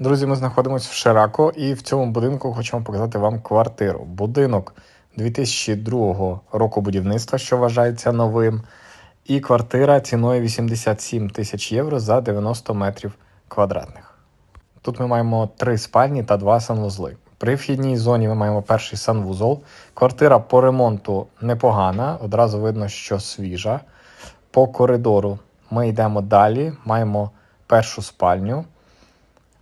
Друзі, ми знаходимося в Ширако і в цьому будинку хочемо показати вам квартиру. Будинок 2002 року будівництва, що вважається новим. І квартира ціною 87 тисяч євро за 90 метрів квадратних. Тут ми маємо три спальні та два санвузли. При вхідній зоні ми маємо перший санвузол. Квартира по ремонту непогана, одразу видно, що свіжа. По коридору ми йдемо далі, маємо першу спальню.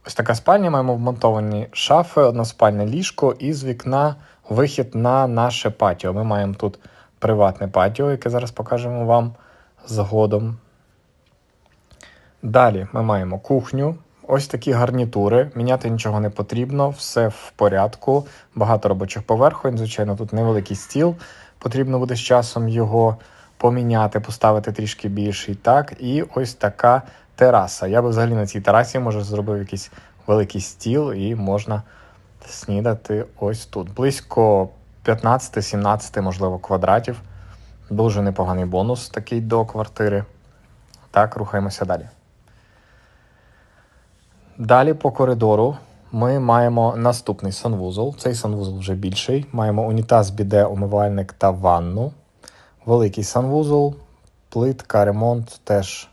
Ось така спальня, маємо вмонтовані шафи, односпальне ліжко і з вікна вихід на наше патіо. Ми маємо тут приватне патіо, яке зараз покажемо вам згодом. Далі ми маємо кухню. Ось такі гарнітури. Міняти нічого не потрібно, все в порядку. Багато робочих поверхонь. Звичайно, тут невеликий стіл. Потрібно буде з часом його поміняти, поставити трішки більший. Так, і ось така тераса. Я би взагалі на цій терасі може зробив якийсь великий стіл і можна снідати ось тут. Близько 15-17, можливо, квадратів. Дуже непоганий бонус такий до квартири. Так, рухаємося далі. Далі по коридору ми маємо наступний санвузол. Цей санвузол вже більший. Маємо унітаз, біде, умивальник та ванну. Великий санвузол, плитка, ремонт теж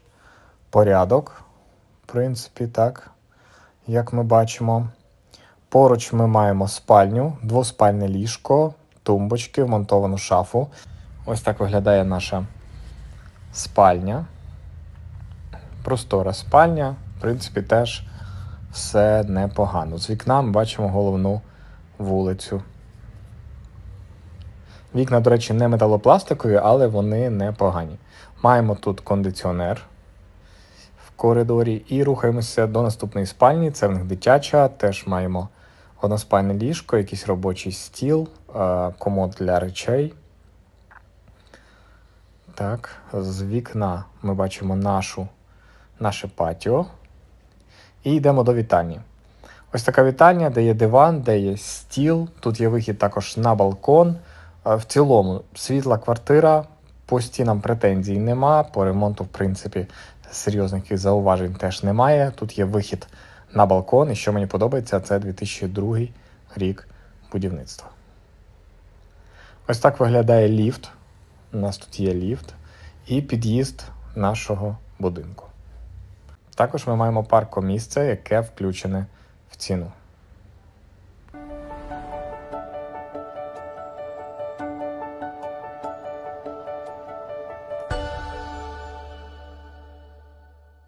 порядок. В принципі, так, як ми бачимо. Поруч ми маємо спальню, двоспальне ліжко, тумбочки, вмонтовану шафу. Ось так виглядає наша спальня. Простора спальня, в принципі, теж все непогано. З вікна ми бачимо головну вулицю. Вікна, до речі, не металопластикові, але вони непогані. Маємо тут кондиціонер коридорі і рухаємося до наступної спальні. Це в них дитяча. Теж маємо односпальне ліжко, якийсь робочий стіл, е, комод для речей. Так, з вікна ми бачимо нашу, наше патіо. І йдемо до вітальні. Ось така вітальня, де є диван, де є стіл. Тут є вихід також на балкон. Е, В цілому світла квартира, по стінам претензій нема. По ремонту, в принципі, серйозних зауважень теж немає. Тут є вихід на балкон, і що мені подобається, це 2002 рік будівництва. Ось так виглядає ліфт. У нас тут є ліфт і під'їзд нашого будинку. Також ми маємо паркомісце, яке включене в ціну.